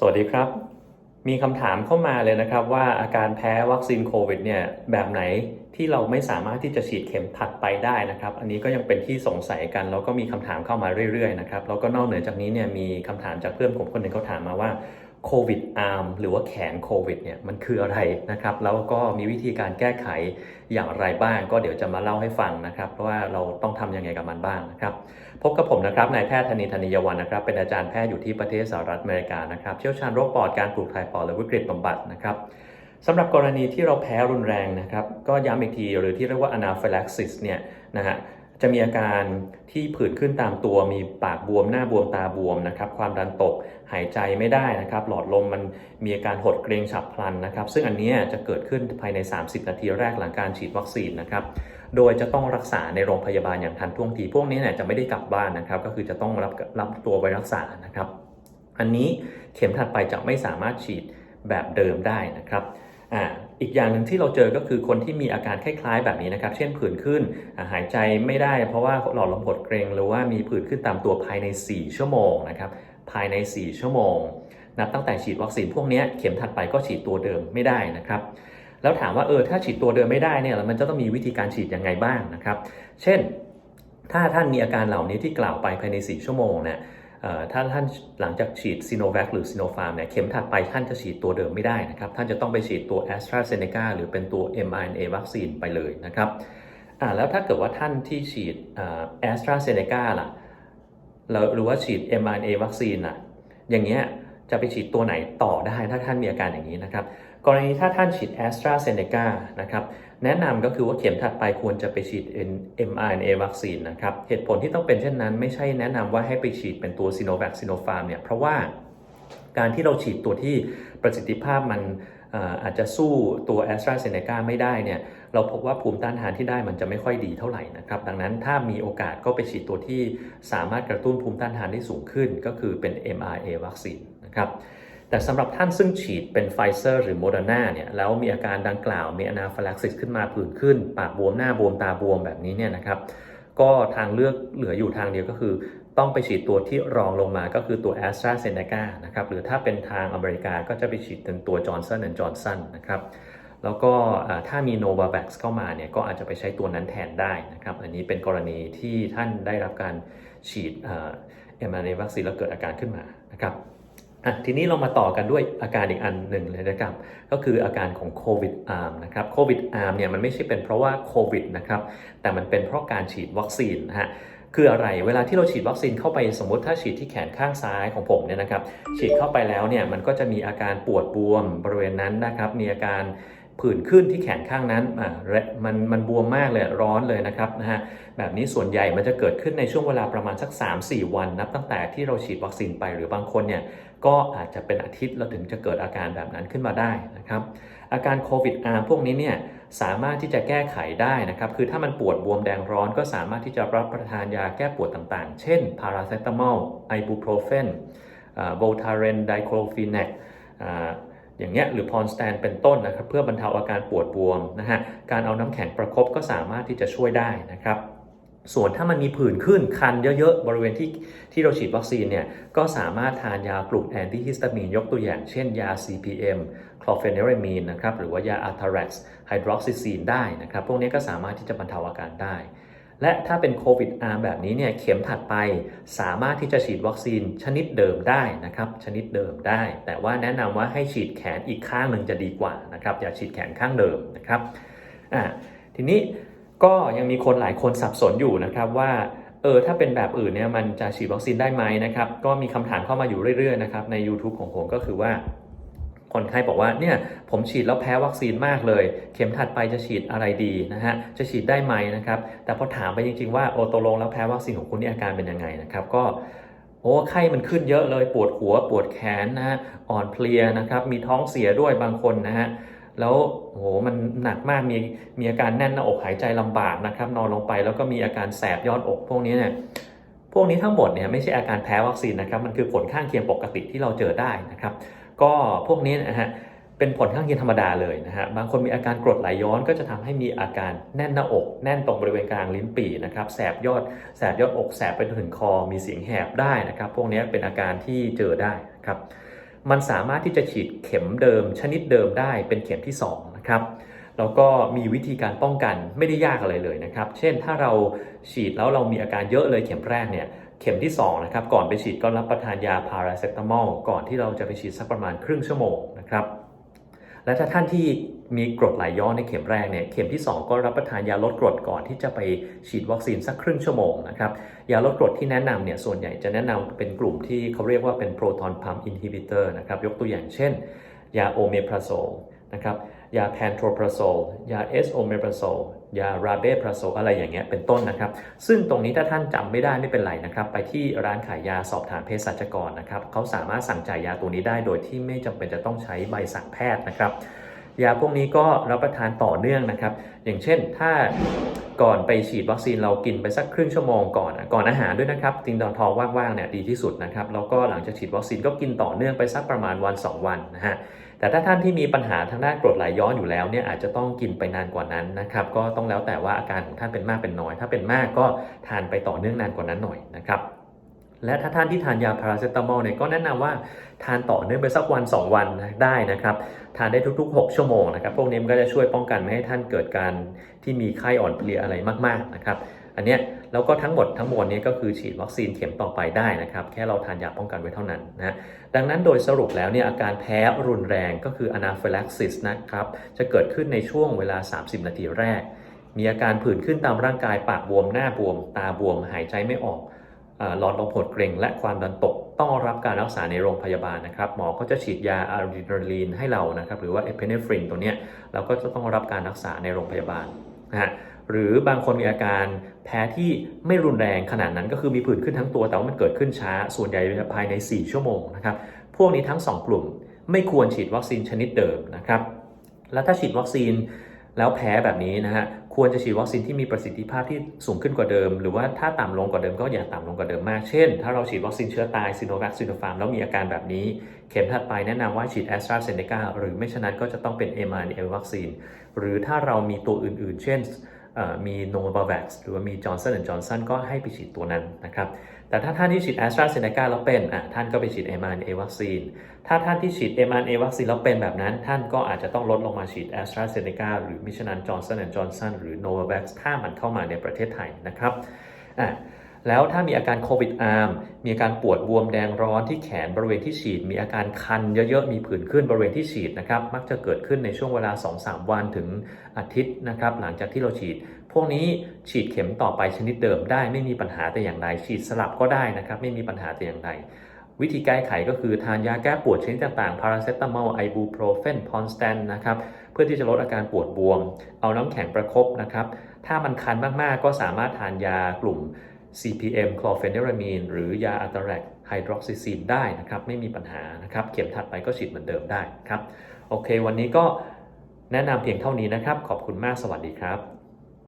สวัสดีครับ มีคำถามเข้ามาเลยนะครับว่าอาการแพ้วัคซีนโควิดเนี่ยแบบไหนที่เราไม่สามารถที่จะฉีดเข็มถัดไปได้นะครับ อันนี้ก็ยังเป็นที่สงสัยกัน แล้วก็มีคำถามเข้ามาเรื่อยๆนะครับแล้วก็นอกเหนือจากนี้เนี่ยมีคำถามจากเพื่อนผมคนหนึ่งเขาถามมาว่า โควิดอาร์มหรือว่าแขนโควิดเนี่ยมันคืออะไรนะครับ แล้วก็มีวิธีการแก้ไขอย่างไรบ้าง ก็เดี๋ยวจะมาเล่าให้ฟังนะครับเพราะว่าเราต้องทำยังไงกับมันบ้างนะครับ พบกับผมนะครับนายแพทย์ธนินธนิยวันนะครับ เป็นอาจารย์แพทย์อยู่ที่ประเทศสหรัฐอเมริกานะครับ เชี่ยวชาญโรคปอดการปลูกถ่ายปอดและวิกฤตบำบัดนะครับสำหรับกรณีที่เราแพ้รุนแรงนะครับ ก็ย้ำอีกทีหรือที่เรียกว่า anaphylaxis เนี่ยนะฮะ จะมีอาการที่ผื่นขึ้นตามตัวมีปากบวมหน้าบวมตาบวมนะครับความดันตกหายใจไม่ได้นะครับ หลอดลมมันมีอาการหดเกรงฉับพลันนะครับ ซึ่งอันนี้จะเกิดขึ้นภายใน 30 นาทีแรกหลังการฉีดวัคซีนนะครับโดยจะต้องรักษาในโรงพยาบาลอย่างทันท่วงทีพวกนี้เนี่ยจะไม่ได้กลับบ้านนะครับ ก็คือจะต้องรับรับตัวไปรักษานะครับ อันนี้เข็มถัดไปจะไม่สามารถฉีดแบบเดิมได้นะครับ อ่าอีกอย่างหนึ่งที่เราเจอก็คือคนที่มีอาการคล้ายๆ แบบนี้นะครับ เช่นผื่นขึ้นหายใจไม่ได้ เพราะว่าหลอดลมหดเกรงหรือว่ามีผื่นขึ้นตามตัวภายใน 4 ชั่วโมงนะครับภายใน 4 ชั่วโมงนับตั้งแต่ฉีดวัคซีนพวกนี้เข็มถัดไปก็ฉีดตัวเดิมไม่ได้นะครับแล้วถามว่าเออถ้าฉีดตัวเดิมไม่ได้เนี่ยแล้วมันจะต้องมีวิธีการฉีดยังไงบ้างนะครับ เช่น ถ้าท่านมีอาการเหล่านี้ที่กล่าวไปภายใน 4 ชั่วโมงเนี่ย ถ้าท่านหลังจากฉีดซีโนแวคหรือซีโนฟาร์มเนี่ยเข็มถัดไปท่านจะฉีดตัวเดิมไม่ได้นะครับท่านจะต้องไปฉีดตัว a s t r a z เซ e c a หรือเป็นตัว mRNA วัคซีนไปเลยนะครับแล้วถ้าเกิดว่าท่านที่ฉีดแอสตราเซเนกาล่ะหรือว่าฉีด mRNA วัคซีนอะอย่างเงี้ยจะไปฉีดตัวไหนต่อได้ถ้าท่านมีอาการอย่างนี้นะครับ กรณีถ้าท่านฉีด a s t r a z เซ e c a นะครับแนะนำก็คือว่าเข็มถัดไปควรจะไปฉีด mRNA วัคซีนนะครับเหตุผลที่ต้องเป็นเช่นนั้น ไม่ใช่แนะนำว่าให้ไปฉีดเป็นตัว s i n o v a c s i n o f a r m เนี่ยเพราะว่าการที่เราฉีดตัวที่ประสิทธิภาพมันอาจจะสู้ตัว a s t r a z เซ e c a ไม่ได้เนี่ยเราพบว่าภูมิต้านทานที่ได้มันจะไม่ค่อยดีเท่าไหร่นะครับดังนั้นถ้ามีโอกาสก็ไปฉีดตัวที่สามารถกระตุ้นภูมิต้านทานได้สูงขึ้น ก็คือเป็น mRNA วัคซีนนะครับ แต่สำหรับท่านซึ่งฉีดเป็นไฟเซอร์หรือโมเดอร์นาเนี่ยแล้วมีอาการดังกล่าวมีอนาฟิลักซิสขึ้นมาผื่นขึ้น ปากบวมหน้าบวมตาบวมแบบนี้เนี่ยนะครับก็ทางเลือกเหลืออยู่ทางเดียวก็คือ ต้องไปฉีดตัวที่รองลงมาก็คือตัว a s t r a z เซ e c a นะครับหรือถ้าเป็นทางอเมริกาก็จะไปฉีดเป็นตัว Johnson Johnson นะครับแล้วก็ถ้ามี Novavax เข้ามาเนี่ยก็อาจจะไปใช้ตัวนั้นแทนได้นะครับ อันนี้เป็นกรณีที่ท่านได้รับการฉีด mRNA วัคซีนแล้วเกิดอาการขึ้นมานะครับ อะทีนี้เรามาต่อกันด้วยอาการอีกอันหนึ่งเลยนะครับ ก็คืออาการของโควิดอาร์มนะครับโควิดอาร์มเนี่ยมันไม่ใช่เป็นเพราะว่าโควิดนะครับแต่มันเป็นเพราะการฉีดวัคซีนนะฮะคืออะไรเวลาที่เราฉีดวัคซีนเข้าไปสมมติถ้าฉีดที่แขนข้างซ้ายของผมเนี่ยนะครับฉีดเข้าไปแล้วเนี่ยมันก็จะมีอาการปวดบวมบริเวณนั้นนะครับมีอาการ ผื่นขึ้นที่แขนข้างนั้นอ่ามันมันบวมมากเลยร้อนเลยนะครับนะฮะแบบนี้ส่วนใหญ่มันจะเกิดขึ้นในช่วงเวลาประมาณสัก 3-4 วันนับตั้งแต่ที่เราฉีดวัคซีนไปหรือบางคนเนี่ยก็อาจจะเป็นอาทิตย์แล้วถึงจะเกิดอาการแบบนั้นขึ้นมาได้นะครับอาการโควิดอาร์พวกนี้เนี่ยสามารถที่จะแก้ไขได้นะครับคือถ้ามันปวดบวมแดงร้อนก็สามารถที่จะรับประทานยาแก้ปวดต่างๆ เช่นพาราเซตามอลไอบูโปรเฟนโบทาเรนไดโครฟีเนก อย่างเงี้ยหรือพรสแตนเป็นต้นนะครับเพื่อบรรเทาอาการปวดบวมนะฮะการเอาน้ำแข็งประครบก็สามารถที่จะช่วยได้นะครับส่วนถ้ามันมีผื่นขึ้นคันเยอะๆ บริเวณที่ที่เราฉีดวัคซีนเนี่ยก็สามารถทานยากลุ่มแอนติฮิสตามีนยกตัวอย่างเช่นยา CPM คลอเฟเนรมีนนะครับหรือว่ายาอัลทาร็กซ์ไฮดรอกซิซีนได้นะครับ พวกนี้ก็สามารถที่จะบรรเทาอาการได้ และถ้าเป็นโควิดอาร์แบบนี้เนี่ยเข็มถัดไปสามารถที่จะฉีดวัคซีนชนิดเดิมได้นะครับชนิดเดิมได้ แต่ว่าแนะนำว่าให้ฉีดแขนอีกข้างหนึ่งจะดีกว่านะครับอย่าฉีดแขนข้างเดิมนะครับอ่าทีนี้ก็ยังมีคนหลายคนสับสนอยู่นะครับว่าเออถ้าเป็นแบบอื่นเนี่ยมันจะฉีดวัคซีนได้ไหมนะครับก็มีคำถามเข้ามาอยู่เรื่อยๆนะครับใน YouTube ของผมก็คือว่า คนไข้บอกว่าเนี่ยผมฉีดแล้วแพ้วัคซีนมากเลย เข็มถัดไปจะฉีดอะไรดีนะฮะจะฉีดได้ไหมนะครับแต่พอถามไปจริงๆว่าโอตกลงแล้วแพ้วัคซีนของคุณนี่อาการเป็นยังไงนะครับก็โอ้ไข้มันขึ้นเยอะเลยปวดหัวปวดแขนนะฮะอ่อนเพลียนะครับมีท้องเสียด้วยบางคนนะฮะแล้วโอ้โหมันหนักมากมีมีอาการแน่นหน้าอกหายใจลำบากนะครับนอนลงไปแล้วก็มีอาการแสบยอดอกพวกนี้เนี่ยพวกนี้ทั้งหมดเนี่ยไม่ใช่อาการแพ้วัคซีนนะครับมันคือผลข้างเคียงปกติที่เราเจอได้นะครับ ก็พวกนี้นะฮะเป็นผลข้างเคียงธรรมดาเลยนะฮะ บางคนมีอาการกรดไหลย้อนก็จะทำให้มีอาการแน่นหน้าอก แน่นตรงบริเวณกลางลิ้นปี่นะครับ แสบยอด แสบยอดอก แสบไปถึงคอ มีเสียงแหบได้นะครับ พวกนี้เป็นอาการที่เจอได้นะครับ มันสามารถที่จะฉีดเข็มเดิม ชนิดเดิมได้เป็นเข็มที่2นะครับ แล้วก็มีวิธีการป้องกันไม่ได้ยากอะไรเลยนะครับ เช่นถ้าเราฉีดแล้วเรามีอาการเยอะเลยเข็มแรกเนี่ย เข็มที่2นะครับก่อนไปฉีดก็รับประทานยาพาราเซตามอลก่อนที่เราจะไปฉีดสักประมาณครึ่งชั่วโมงนะครับและถ้าท่านที่มีกรดไหลย้อนในเข็มแรกเนี่ยเข็มที่ 2 ก็รับประทานยาลดกรดก่อนที่จะไปฉีดวัคซีนสักครึ่งชั่วโมงนะครับยาลดกรดที่แนะนำเนี่ยส่วนใหญ่จะแนะนำเป็นกลุ่มที่เขาเรียกว่าเป็นโปรตอนพัมอินฮิบิเตอร์นะครับยกตัวอย่างเช่น ยาโอเมพราโซนะครับ ยาแพนโทรพราโซลยาเอสโอเมพราโซลยาราเบพราโซลอะไรอย่างเงี้ยเป็นต้นนะครับ ซึ่งตรงนี้ถ้าท่านจำไม่ได้ไม่เป็นไรนะครับ ไปที่ร้านขายยาสอบถามเภสัชกรนะครับเขาสามารถสั่งจ่ายยาตัวนี้ได้โดยที่ไม่จำเป็นจะต้องใช้ใบสั่งแพทย์นะครับ ยาพวกนี้ก็รับประทานต่อเนื่องนะครับ อย่างเช่นถ้า ก่อนไปฉีดวัคซีนเรากินไปสักครึ่งชั่วโมงก่อนก่อนอาหารด้วยนะครับติงดอนท้องว่างๆเนี่ยดีที่สุดนะครับแล้วก็หลังจากฉีดวัคซีนก็กินต่อเนื่องไปสักประมาณวัน 2 วันนะฮะแต่ถ้าท่านที่มีปัญหาทางด้านกรดไหลย้อนอยู่แล้วเนี่ยอาจจะต้องกินไปนานกว่านั้นนะครับก็ต้องแล้วแต่ว่าอาการของท่านเป็นมากเป็นน้อย ถ้าเป็นมากก็ทานไปต่อเนื่องนานกว่านั้นหน่อยนะครับ และถ้าท่านที่ทานยาพาราเซตามอลเนี่ยก็แนะนำว่าทานต่อเนื่องไปสักวัน 2 วันได้นะครับ ทานได้ทุก ๆ 6 ชั่วโมงนะครับ พวกนี้มันก็จะช่วยป้องกันไม่ให้ท่านเกิดการที่มีไข้อ่อนเพลียอะไรมากๆนะครับ อันเนี้ยแล้วก็ทั้งหมดทั้งมวลนี้ก็คือฉีดวัคซีนเข็มต่อไปได้นะครับ แค่เราทานยาป้องกันไว้เท่านั้นนะดังนั้นโดยสรุปแล้วเนี่ยอาการแพ้รุนแรงก็คือ anaphylaxis นะครับจะเกิดขึ้นในช่วงเวลา 30 นาทีแรก มีอาการผื่นขึ้นตามร่างกายปากบวมหน้าบวม ตาบวมหายใจไม่ออก หลอดลมหดเกร็งและความดันตกต้องรับการรักษาในโรงพยาบาลนะครับ หมอก็จะฉีดยาอะดรีนาลีนให้เรานะครับหรือว่าเอพิเนฟรินตัวเนี้ยเราก็จะต้องรับการรักษาในโรงพยาบาลนะฮะหรือบางคนมีอาการแพ้ที่ไม่รุนแรงขนาดนั้นก็คือมีผื่นขึ้นทั้งตัวแต่ว่ามันเกิดขึ้นช้า ส่วนใหญ่ภายใน 4 ชั่วโมงนะครับพวกนี้ทั้ง 2 กลุ่มไม่ควรฉีดวัคซีนชนิดเดิมนะครับแล้วถ้าฉีดวัคซีนแล้วแพ้แบบนี้นะฮะ ควรจะฉีดวัคซีนที่มีประสิทธิภาพที่สูงขึ้นกว่าเดิม หรือว่าถ้าต่ำลงกว่าเดิมก็อย่าต่ำลงกว่าเดิมมาก เช่น ถ้าเราฉีดวัคซีนเชื้อตายซีโนแวคซีโนฟาร์มแล้วมีอาการแบบนี้ เข็มถัดไปแนะนำว่าฉีดแอสตราเซเนกาหรือไม่ฉะนั้นก็จะต้องเป็น m r n a วัคซีน หรือถ้าเรามีตัวอื่น ๆ เช่นมีโนวาแว็กซ์หรือว่ามีจอร์นสันและจอร์นสันก็ให้ไปฉีดตัวนั้นนะครับ แต่ถ้าท่านที่ฉีด a s t r a z เซ e c a แล้วเป็นอะท่านก็ไปฉีด mRNA วัคซีน ถ้าท่านที่ฉีด mRNA วัคซีนแล้วเป็นแบบนั้น ท่านก็อาจจะต้องลดลงมาฉีด a s t r a z เซ e c a หรือมิฉะนั้น Johnson Johnson หรือ Novavax ถ้ามันเข้ามาในประเทศไทยนะครับอะแล้วถ้ามีอาการโควิดอาร์มมีอาการปวดบวมแดงร้อนที่แขนบริเวณที่ฉีด มีอาการคันเยอะๆ มีผื่นขึ้นบริเวณที่ฉีดนะครับ มักจะเกิดขึ้นในช่วงเวลา 2-3 วันถึงอาทิตย์นะครับ หลังจากที่เราฉีด พวกนี้ฉีดเข็มต่อไปชนิดเดิมได้ไม่มีปัญหาแต่อย่างใดฉีดสลับก็ได้นะครับไม่มีปัญหาแต่อย่างใดวิธีแก้ไขก็คือทานยาแก้ปวดชนิดต่างๆ พาราเซตามอล ไอบูโปรเฟน พอนสแตนนะครับ เพื่อที่จะลดอาการปวดบวม เอาน้ำแข็งประคบนะครับ ถ้ามันคันมากๆ ก็สามารถทานยากลุ่ม CPM คลอเฟนิรามีนหรือยาอัลตาแรกไฮดรอกซิซีนได้นะครับ ไม่มีปัญหานะครับ เข็มถัดไปก็ฉีดเหมือนเดิมได้ครับ โอเค วันนี้ก็แนะนำเพียงเท่านี้นะครับ ขอบคุณมาก สวัสดีครับ